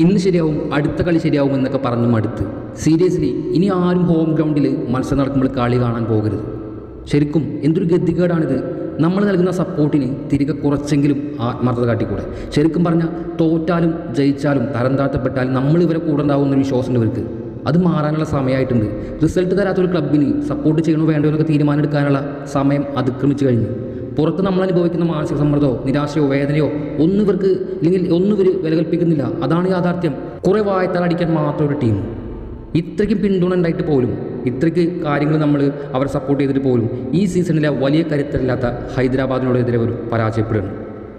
ഇന്ന് ശരിയാവും അടുത്ത കളി ശരിയാവും എന്നൊക്കെ പറഞ്ഞു മടുത്ത്. സീരിയസ്ലി ഇനി ആരും ഹോം ഗ്രൗണ്ടിൽ മത്സരം നടക്കുമ്പോൾ കളി കാണാൻ പോകരുത്. ശരിക്കും എന്തൊരു ഗതികേടാണിത്. നമ്മൾ നൽകുന്ന സപ്പോർട്ടിന് തിരികെ കുറച്ചെങ്കിലും ആത്മാർത്ഥത കാട്ടിക്കൂടെ. ശരിക്കും പറഞ്ഞാൽ തോറ്റാലും ജയിച്ചാലും തരം താഴ്ത്തപ്പെട്ടാലും നമ്മൾ ഇവരെ കൂടെ ഉണ്ടാവുന്ന വിശ്വാസമുണ്ട് ഇവർക്ക്. അത് മാറാനുള്ള സമയമായിട്ടുണ്ട്. റിസൾട്ട് തരാത്തൊരു ക്ലബിന് സപ്പോർട്ട് ചെയ്യണോ വേണ്ടോ എന്നൊക്കെ തീരുമാനം എടുക്കാനുള്ള സമയം അതിക്രമിച്ചു കഴിഞ്ഞു. പുറത്ത് നമ്മൾ അനുഭവിക്കുന്ന മാനസിക സമ്മർദ്ദമോ നിരാശയോ വേദനയോ ഒന്നും ഇവർക്ക് അല്ലെങ്കിൽ ഒന്നും ഇവർ വില കൽപ്പിക്കുന്നില്ല അതാണ് യാഥാർത്ഥ്യം. കുറേ വായത്താലടിക്കാൻ മാത്രം ഒരു ടീം. ഇത്രയ്ക്കും പിന്തുണ ഉണ്ടായിട്ട് പോലും ഇത്രയ്ക്ക് കാര്യങ്ങൾ നമ്മൾ അവരെ സപ്പോർട്ട് ചെയ്തിട്ട് പോലും ഈ സീസണിലെ വലിയ കരുത്തരില്ലാത്ത ഹൈദരാബാദിനോടെതിരെ ഒരു പരാജയപ്പെടുകയാണ്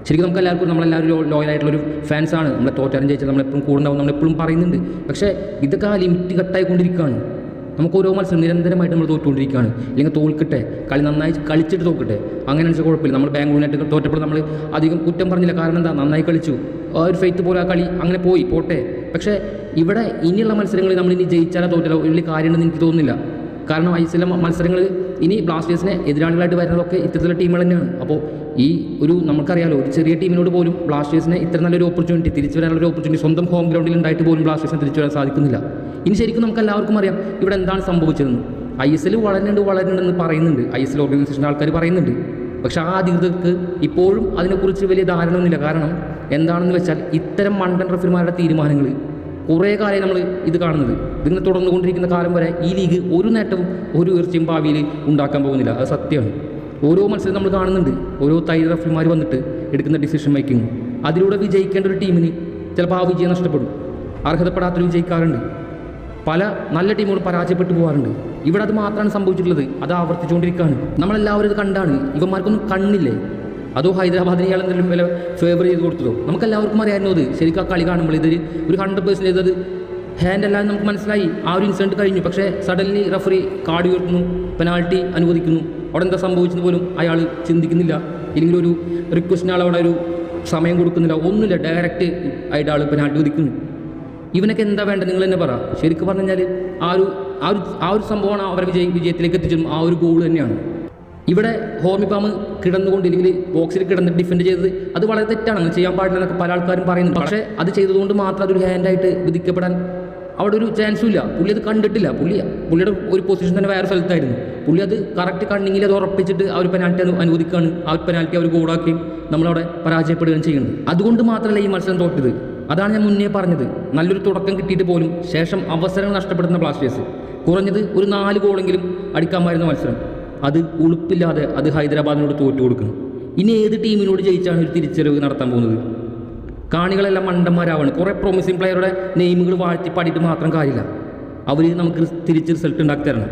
ശരിക്കും നമുക്ക് എല്ലാവർക്കും നമ്മളെല്ലാവരും ലോയലായിട്ടുള്ളൊരു ഫാൻസാണ് നമ്മളെ തോറ്റാലും ജയിച്ചാൽ നമ്മളെപ്പോഴും കൂടുണ്ടാവും നമ്മളെപ്പോഴും പറയുന്നുണ്ട്. പക്ഷേ ഇതൊക്കെ ആ ലിമിറ്റ് കട്ടായിക്കൊണ്ടിരിക്കുകയാണ് നമുക്ക് ഓരോ മത്സരം നിരന്തരമായിട്ട് നമ്മൾ തോറ്റുകൊണ്ടിരിക്കുകയാണ്. അല്ലെങ്കിൽ തോൽക്കട്ടെ കളി നന്നായി കളിച്ചിട്ട് തോക്കട്ടെ അങ്ങനെ വെച്ചാൽ കുഴപ്പമില്ല. നമ്മൾ ബാംഗ്ലൂരിനായിട്ട് തോറ്റപ്പോൾ നമ്മൾ അധികം കുറ്റം പറഞ്ഞില്ല. കാരണം എന്താ? നന്നായി കളിച്ചു. ആ ഒരു ഫെയ്ത്ത് പോലെ ആ കളി അങ്ങനെ പോയി. പോട്ടെ. പക്ഷേ ഇവിടെ ഇനിയുള്ള മത്സരങ്ങളിൽ നമ്മൾ ഇനി ജയിച്ചാലോ തോറ്റാലോ വലിയ കാര്യമുണ്ടെന്ന് എനിക്ക് തോന്നുന്നില്ല. കാരണം ഐ എസ് എൽ മത്സരങ്ങൾ ഇനി ബ്ലാസ്റ്റേഴ്സിനെ എതിരാളികളായിട്ട് വരുന്നതൊക്കെ ഇത്തരത്തിലുള്ള ടീമുകൾ തന്നെയാണ്. അപ്പോൾ ഈ ഒരു നമുക്കറിയാലോ ഒരു ചെറിയ ടീമിനോട് പോലും ബ്ലാസ്റ്റേഴ്സിനെ ഇത്ര നല്ലൊരു ഓപ്പർച്യൂണിറ്റി തിരിച്ചു വരാനുള്ള ഒരു ഓപ്പർച്യൂണിറ്റി സ്വന്തം ഹോം ഗ്രൗണ്ടിൽ ഉണ്ടായിട്ട് പോലും ബ്ലാസ്റ്റേഴ്സിനെ തിരിച്ചു വരാൻ സാധിക്കുന്നില്ല. ഇനി ശരിക്കും നമുക്ക് എല്ലാവർക്കും അറിയാം ഇവിടെ എന്താണ് സംഭവിച്ചതെന്ന്. ഐ എസ് എൽ വളരുന്നുണ്ട് വളരുന്നുണ്ടെന്ന് പറയുന്നുണ്ട്. ഐ എസ് എൽ ഓർഗനൈസേഷന്റെ ആൾക്കാർ പറയുന്നുണ്ട്. പക്ഷെ ആ അധികൃതർക്ക് ഇപ്പോഴും അതിനെക്കുറിച്ച് വലിയ ധാരണയൊന്നുമില്ല. കാരണം എന്താണെന്ന് വെച്ചാൽ ഇത്തരം മണ്ടൻ റഫറിമാരുടെ തീരുമാനങ്ങൾ കുറേ കാലം നമ്മൾ ഇത് കാണുന്നത്. ഇതിങ്ങനെ തുടർന്നുകൊണ്ടിരിക്കുന്ന കാലം വരെ ഈ ലീഗ് ഒരു നേട്ടവും ഒരു ഉയർച്ചയും ഭാവിയിൽ ഉണ്ടാക്കാൻ പോകുന്നില്ല. അത് സത്യമാണ്. ഓരോ മത്സരം നമ്മൾ കാണുന്നുണ്ട്. ഓരോ തൈ റഫറിമാർ വന്നിട്ട് എടുക്കുന്ന ഡിസിഷൻ മേക്കിംഗ് അതിലൂടെ വിജയിക്കേണ്ട ഒരു ടീമിന് ചിലപ്പോൾ ആ വിജയം നഷ്ടപ്പെടും. അർഹതപ്പെടാത്തൊരു വിജയിക്കാറുണ്ട് പല നല്ല ടീമുകൾ പരാജയപ്പെട്ടു പോകാറുണ്ട്. ഇവിടെ അത് മാത്രമാണ് സംഭവിച്ചിട്ടുള്ളത്. അത് ആവർത്തിച്ചുകൊണ്ടിരിക്കുകയാണ്. നമ്മളെല്ലാവരും ഇത് കണ്ടാണ്. ഇവന്മാർക്കൊന്നും കണ്ണില്ലേ? അതോ ഹൈദരാബാദിന് ഇയാൾ എന്തെങ്കിലും വില ഫേവർ ചെയ്ത് കൊടുത്തതോ? നമുക്കെല്ലാവർക്കും അറിയാമായിരുന്നു അത്. ശരിക്കും ആ കളി കാണുമ്പോൾ ഇതൊരു ഒരു ഹൺഡ്രഡ് പേഴ്സന്റേജ് അത് ഹാൻഡ് അല്ലാതെ നമുക്ക് മനസ്സിലായി. ആ ഒരു ഇൻസിഡന്റ് കഴിഞ്ഞു. പക്ഷേ സഡൻലി റഫറി കാർഡ് ഉയർത്തുന്നു പെനാൾട്ടി അനുവദിക്കുന്നു. അവിടെ എന്താ സംഭവിച്ചത് പോലും അയാൾ ചിന്തിക്കുന്നില്ല. ഇല്ലെങ്കിൽ ഒരു റിക്വസ്റ്റിന് അവിടെ ഒരു സമയം കൊടുക്കുന്നില്ല. ഒന്നുമില്ല. ഡയറക്റ്റ് ആയിട്ട് ആൾ പെനാൾട്ടി വിധിക്കുന്നു. ഇവനൊക്കെ എന്താ വേണ്ടത്? നിങ്ങൾ തന്നെ പറ. ശരിക്കും പറഞ്ഞു കഴിഞ്ഞാൽ ആ ഒരു ആ ഒരു ആ ഒരു സംഭവമാണ് അവരെ വിജയ വിജയത്തിലേക്ക് എത്തിച്ചതും ആ ഒരു ഗോൾ തന്നെയാണ്. ഇവിടെ ഹോമിപ്പാമ് കിടന്നുകൊണ്ട് ഇല്ലെങ്കിൽ ബോക്സിൽ കിടന്ന് ഡിഫെൻഡ് ചെയ്തത് അത് വളരെ തെറ്റാണ്. അങ്ങനെ ചെയ്യാൻ പാടില്ല എന്നൊക്കെ പല ആൾക്കാരും പറയുന്നുണ്ട്. പക്ഷേ അത് ചെയ്തതുകൊണ്ട് മാത്രം അതൊരു ഹാൻഡായിട്ട് വിധിക്കപ്പെടാൻ അവിടെ ഒരു ചാൻസും ഇല്ല. പുള്ളി അത് കണ്ടിട്ടില്ല. പുള്ളി പുള്ളിയുടെ ഒരു പൊസിഷൻ തന്നെ വേറെ സ്ഥലത്തായിരുന്നു. പുള്ളി അത് കറക്റ്റ് കണ്ണിങ്ങിൽ അത് ഉറപ്പിച്ചിട്ട് ആ ഒരു പെനാൽറ്റി അനുവദിക്കുകയാണ്. ആ ഒരു പെനാൽറ്റി അവർ ഗോളാക്കുകയും നമ്മളവിടെ പരാജയപ്പെടുകയും ചെയ്യുന്നത് അതുകൊണ്ട് മാത്രമല്ല ഈ മത്സരം തോറ്റത്. അതാണ് ഞാൻ മുന്നേ പറഞ്ഞത്. നല്ലൊരു തുടക്കം കിട്ടിയിട്ട് പോലും ശേഷം അവസരങ്ങൾ നഷ്ടപ്പെടുന്ന ബ്ലാസ്റ്റേഴ്സ്. കുറഞ്ഞത് ഒരു നാല് ഗോളെങ്കിലും അടിക്കാമായിരുന്ന മത്സരം. അത് ഉളുപ്പില്ലാതെ അത് ഹൈദരാബാദിനോട് തോറ്റു കൊടുക്കുന്നു. ഇനി ഏത് ടീമിനോട് ജയിച്ചാണ് ഒരു തിരിച്ചറിവ് നടത്താൻ പോകുന്നത്? കാണികളെല്ലാം മണ്ടന്മാരാവാണ്. കുറേ പ്രോമിസിങ് പ്ലെയറുടെ നെയിമുകൾ വാഴ്ത്തി പാടിയിട്ട് മാത്രം കാര്യമില്ല. അവർ നമുക്ക് തിരിച്ച് റിസൾട്ട് ഉണ്ടാക്കി തരണം.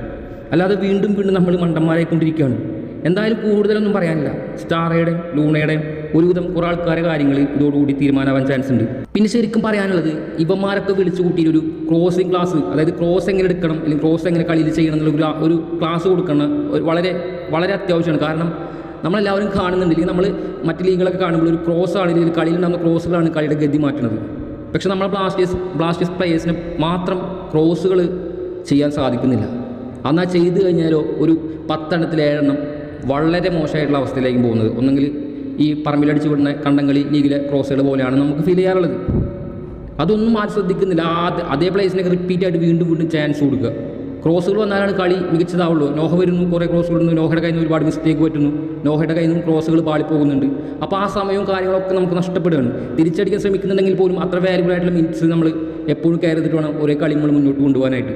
അല്ലാതെ വീണ്ടും വീണ്ടും നമ്മൾ മണ്ടന്മാരായിക്കൊണ്ടിരിക്കുകയാണ്. എന്തായാലും കൂടുതലൊന്നും പറയാനില്ല. സ്റ്റാറയുടെയും ലൂണയുടെയും ഒരുവിധം കുറേ ആൾക്കാരെ കാര്യങ്ങൾ ഇതോടുകൂടി തീരുമാനമാവാൻ ചാൻസ് ഉണ്ട്. പിന്നെ ശരിക്കും പറയാനുള്ളത് ഇവന്മാരൊക്കെ വിളിച്ചു കൂട്ടിയിട്ട് ഒരു ക്രോസിംഗ് ക്ലാസ് അതായത് ക്രോസ് എങ്ങനെ എടുക്കണം അല്ലെങ്കിൽ ക്രോസ് എങ്ങനെ കളിയിൽ ചെയ്യണം എന്നുള്ള ഒരു- ക്ലാസ് കൊടുക്കണം വളരെ വളരെ അത്യാവശ്യമാണ്. കാരണം നമ്മളെല്ലാവരും കാണുന്നുണ്ട്. ഇല്ലെങ്കിൽ നമ്മൾ മറ്റ് ലീഗുകളൊക്കെ കാണുമ്പോൾ ഒരു ക്രോസ് ആണ്. അല്ലെങ്കിൽ കളിയിലുണ്ടാകുന്ന ക്രോസുകളാണ് കളിയുടെ ഗതി മാറ്റുന്നത്. പക്ഷെ നമ്മൾ ബ്ലാസ്റ്റേഴ്സ് ബ്ലാസ്റ്റേഴ്സ് പ്ലേയേഴ്സിന് മാത്രം ക്രോസുകൾ ചെയ്യാൻ സാധിക്കുന്നില്ല. എന്നാൽ ചെയ്തു കഴിഞ്ഞാലോ ഒരു പത്തെണ്ണത്തിൽ ഏഴെണ്ണം വളരെ മോശമായിട്ടുള്ള അവസ്ഥയിലേക്ക് പോകുന്നത്. ഒന്നെങ്കിൽ ഈ പറമ്പിലടിച്ച് വിടുന്ന കണ്ടങ്ങളി ലീഗിലെ ക്രോസുകൾ പോലെയാണ് നമുക്ക് ഫീൽ ചെയ്യാറുള്ളത്. അതൊന്നും ആരും ശ്രദ്ധിക്കുന്നില്ല. ആ അതേ പ്ലേസിനൊക്കെ റിപ്പീറ്റ് ആയിട്ട് വീണ്ടും വീണ്ടും ചാൻസ് കൊടുക്കുക. ക്രോസുകൾ വന്നാലാണ് കളി മികച്ചതാവുള്ളൂ. നോഹ വരുന്നു കുറേ ക്രോസ് വിടുന്നു നോഹയുടെ കയ്യിൽ നിന്ന് ഒരുപാട് മിസ്റ്റേക്ക് പറ്റുന്നു. നോഹയുടെ കയ്യിൽ നിന്നും ക്രോസുകൾ പാളിപ്പോകുന്നുണ്ട്. അപ്പോൾ ആ സമയവും കാര്യങ്ങളൊക്കെ നമുക്ക് നഷ്ടപ്പെടുകയാണ്. തിരിച്ചടിക്കാൻ ശ്രമിക്കുന്നുണ്ടെങ്കിൽ പോലും അത്ര വാല്യൂബിൾ ആയിട്ടുള്ള മിനിറ്റ്സ് നമ്മൾ എപ്പോഴും കയറി ചെയ്തിട്ട് വേണം ഓരോ കളി നമ്മൾ മുന്നോട്ട് കൊണ്ടുപോകാനായിട്ട്.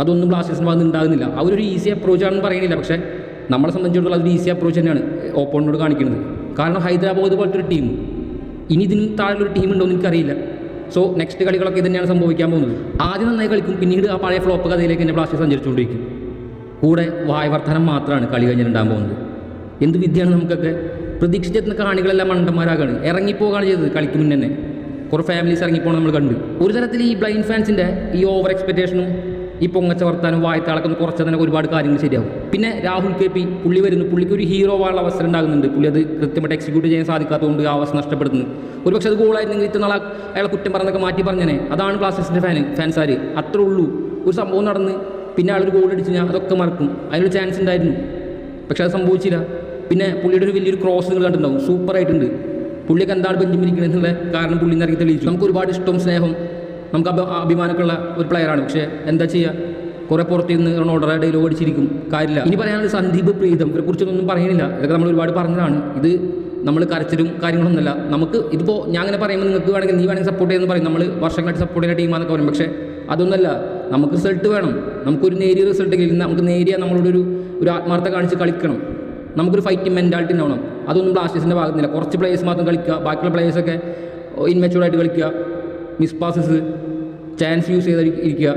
അതൊന്നും ബ്ലാസ്റ്റേഴ്സിന് ഭാഗത്ത് ഉണ്ടാകുന്നില്ല അവരൊരു ഈസി അപ്രോച്ചാണെന്ന് പറയുന്നില്ല. പക്ഷേ നമ്മളെ സംബന്ധിച്ചിടത്തോളം അതൊരു ഈസി അപ്രോച്ച് തന്നെയാണ് ഓപ്പോണിനോട് കാണിക്കുന്നത്. കാരണം ഹൈദരാബാദ് പോലത്തെ ഒരു ടീം ഇനി ഇതിന് താഴെ ഒരു ടീം ഉണ്ടോ എന്ന് എനിക്കറിയില്ല. സോ നെക്സ്റ്റ് കളികളൊക്കെ ഇതന്നെയാണ് തന്നെയാണ് സംഭവിക്കാൻ പോകുന്നത്. ആദ്യം നന്നായി കളിക്കും പിന്നീട് ആ പഴയ ഫ്ലോപ്പ് കഥയിലേക്ക് തന്നെ ബ്ലാസ്റ്റേഴ്സ് സഞ്ചരിച്ചുകൊണ്ടിരിക്കും. കൂടെ വായവർദ്ധനം മാത്രമാണ് കളി കഴിഞ്ഞിട്ടുണ്ടാകാൻ പോകുന്നത്. എന്ത് വിദ്യയാണ് നമുക്കൊക്കെ? പ്രതീക്ഷിച്ചെത്തുന്ന കാണികളെല്ലാം മണ്ടന്മാരാകാണ്. ഇറങ്ങിപ്പോകാണ് ചെയ്തത് കളിക്ക് മുന്നേ കുറേ ഫാമിലീസ് ഇറങ്ങിപ്പോകണം നമ്മൾ കണ്ടു. ഒരു തരത്തിൽ ഈ ബ്ലൈൻഡ് ഫാൻസിന്റെ ഈ ഓവർ എക്സ്പെക്റ്റേഷനും ഈ പൊങ്ങച്ച വർത്താനം വായത്താളൊക്കെ ഒന്ന് കുറച്ച് തന്നെ ഒരുപാട് കാര്യങ്ങൾ ശരിയാവും. പിന്നെ രാഹുൽ കെ പി പുള്ളി വരുന്നു. പുള്ളിക്ക് ഒരു ഹീറോ ആവാനുള്ള അവസരം ഉണ്ടാകുന്നുണ്ട്. പുള്ളി അത് കൃത്യമായിട്ട് എക്സിക്യൂട്ട് ചെയ്യാൻ സാധിക്കാത്തതുകൊണ്ട് ആ അവസരം നഷ്ടപ്പെടുന്നു. ഒരു പക്ഷേ അത് ഗോളായിരുന്നെങ്കിൽ ഇത്ര നാളെ അയാളെ കുറ്റം പറഞ്ഞൊക്കെ മാറ്റി പറഞ്ഞേനെ. അതാണ് ബ്ലാസ്റ്റേഴ്സിന്റെ ഫാൻ ഫാൻസാർ അത്രേ ഉള്ളൂ. ഒരു സംഭവം നടന്ന് പിന്നെ ആളൊരു ഗോൾ അടിച്ച് ഞാൻ അതൊക്കെ മറക്കും. അതിനൊരു ചാൻസ് ഉണ്ടായിരുന്നു. പക്ഷെ അത് സംഭവിച്ചില്ല. പിന്നെ പുള്ളിയുടെ ഒരു വലിയൊരു ക്രോസ് നിങ്ങൾ കണ്ടിട്ടുണ്ടാവും. സൂപ്പറായിട്ടുണ്ട് പുള്ളിയൊക്കെ എന്താണ് ബെഞ്ചിമിരിക്കുന്നത് എന്നുള്ള കാരണം പുള്ളി ഇറങ്ങി തെളിയിച്ചു. നമുക്ക് ഒരുപാട് ഇഷ്ടവും സ്നേഹവും നമുക്ക് അഭിമാനമൊക്കെയുള്ള ഒരു പ്ലെയറാണ് പക്ഷേ എന്താ ചെയ്യുക കുറേ പുറത്ത് നിന്ന് റൊണാൾഡോ ഡയലോഗ് അടിച്ചിരിക്കും കാര്യമില്ല. ഇനി പറയാനുള്ള സന്ദീപ് പ്രീതം. ഇവരെ കുറിച്ചൊന്നും പറയുന്നില്ല. ഇതൊക്കെ നമ്മൾ ഒരുപാട് പറഞ്ഞതാണ്. ഇത് നമ്മൾ കരച്ചിലും കാര്യങ്ങളൊന്നുമല്ല. നമുക്ക് ഇതിപ്പോൾ ഞാൻ അങ്ങനെ പറയുമ്പോൾ നിങ്ങൾക്ക് വേണമെങ്കിൽ നീ വേണമെങ്കിൽ സപ്പോർട്ട് ചെയ്യുന്ന പറയും. നമ്മൾ വർഷങ്ങളായിട്ട് സപ്പോർട്ട് ചെയ്യുന്ന ടീമാണെന്നൊക്കെ പറയും. പക്ഷേ അതൊന്നുമല്ല. നമുക്ക് റിസൾട്ട് വേണം. നമുക്കൊരു നേരിയ റിസൾട്ട് എങ്കിലും നമുക്ക് നേരിയ നമ്മളോട് ഒരു ആത്മാർത്ഥ കാണിച്ച് കളിക്കണം. നമുക്കൊരു ഫൈറ്റിംഗ് മെന്റാലിറ്റി ഉണ്ടാവണം. അതൊന്നും ബ്ലാസ്റ്റേഴ്സിന്റെ ഭാഗത്തുനിന്നില്ല. കുറച്ച് പ്ലേയേഴ്സ് മാത്രം കളിക്കുക. ബാക്കിയുള്ള പ്ലേയേഴ്സൊക്കെ ഇൻമെച്ചൂർഡായിട്ട് കളിക്കുക. മിസ് പാസസ് ചാൻസ് യൂസ് ചെയ്ത് ഇരിക്കുക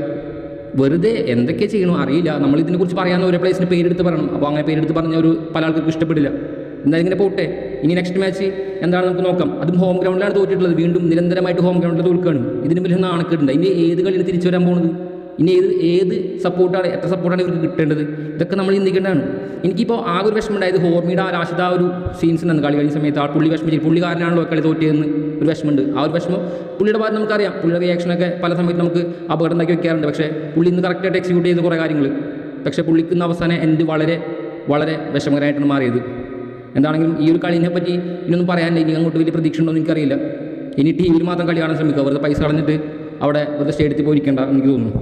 വെറുതെ എന്തൊക്കെ ചെയ്യണോ അറിയില്ല. നമ്മൾ ഇതിനെക്കുറിച്ച് പറയാവുന്ന ഒരു പ്ലേസിന് പേരെടുത്ത് പറയണം. അപ്പോൾ അങ്ങനെ പേരെടുത്ത് പറഞ്ഞ ഒരു പല ആൾക്കാർക്കും ഇഷ്ടപ്പെടില്ല. എന്തായാലും ഇങ്ങനെ പോട്ടെ. ഇനി നെക്സ്റ്റ് മാച്ച് എന്താണ് നമുക്ക് നോക്കാം. അതും ഹോം ഗ്രൗണ്ടിലാണ് തോറ്റിട്ടുള്ളത്. വീണ്ടും നിരന്തരമായിട്ട് ഹോം ഗ്രൗണ്ടിൽ തോൽക്കുകയാണ് ഇതിന് വലിയ നാണക്കേടുണ്ട്. ഇനി ഏത് കളിയിൽ തിരിച്ചു വരാൻ പോകുന്നത് ഇനി ഏത് ഏത് സപ്പോർട്ടാണ് എത്ര സപ്പോർട്ടാണ് ഇവർക്ക് കിട്ടേണ്ടത്? ഇതൊക്കെ നമ്മൾ ചിന്തിക്കേണ്ടതാണ്. എനിക്കിപ്പോൾ ആ ഒരു വിഷമം ഉണ്ടായത് ഹോർമിയുടെ ആ രാശിത ഒരു സീൻസ് ഉണ്ട് കളി കഴിഞ്ഞ സമയത്ത്. ആ പുള്ളി വിഷമിച്ചു പുള്ളി കാരനാണല്ലോ കളി തോറ്റിയതെന്ന് ഒരു വിഷമമുണ്ട്. ആ ഒരു വിഷമം പുള്ളിയുടെ ഭാഗത്ത് നമുക്കറിയാം. പുള്ളിയുടെ റിയാക്ഷനൊക്കെ പല സമയത്ത് നമുക്ക് അപകടം ഉണ്ടാക്കി വെക്കാറുണ്ട്. പക്ഷേ പുള്ളി ഇന്ന് കറക്റ്റായിട്ട് എക്സിക്യൂട്ട് ചെയ്ത് കുറേ കാര്യങ്ങൾ. പക്ഷേ പുള്ളിക്ക് ഇന്ന് അവസാനം എന്റെ വളരെ വളരെ വിഷമകരമായിട്ടാണ് മാറിയത്. എന്താണെങ്കിലും ഈ ഒരു കളിനെ പറ്റി ഇനിയൊന്നും പറയാനില്ല. ഇനി അങ്ങോട്ട് വലിയ പ്രതീക്ഷ ഉണ്ടോ എന്ന് എനിക്കറിയില്ല. ഇനി ടി വിയിൽ മാത്രം കളി കാണാൻ ശ്രമിക്കുക. വെറുതെ പൈസ കളഞ്ഞിട്ട് അവിടെ വെറുതെ സ്റ്റേഡിയത്തിൽ പോയിരിക്കേണ്ട എനിക്ക് തോന്നുന്നു.